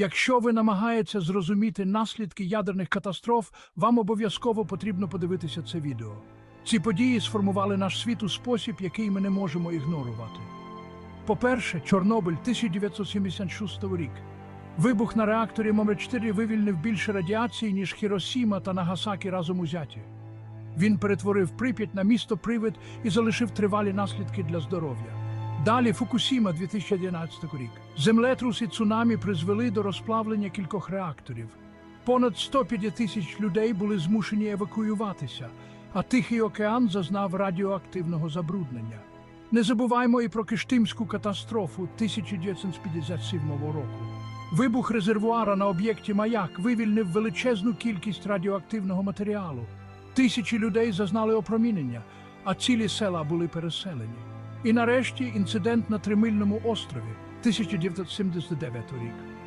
Якщо ви намагаєтеся зрозуміти наслідки ядерних катастроф, вам обов'язково потрібно подивитися це відео. Ці події сформували наш світ у спосіб, який ми не можемо ігнорувати. По-перше, Чорнобиль 1976 рік. Вибух на реакторі номер 4 вивільнив більше радіації, ніж Хіросіма та Нагасакі разом узяті. Він перетворив Прип'ять на місто привид і залишив тривалі наслідки для здоров'я. Далі Фукусіма 2011 рік. Землетрус і цунамі призвели до розплавлення кількох реакторів. Понад 150 тисяч людей були змушені евакуюватися, а Тихий океан зазнав радіоактивного забруднення. Не забуваймо і про Киштимську катастрофу 1957 року. Вибух резервуара на об'єкті Маяк вивільнив величезну кількість радіоактивного матеріалу. Тисячі людей зазнали опромінення, а цілі села були переселені. І нарешті інцидент на Тримильному острові 1979 рік.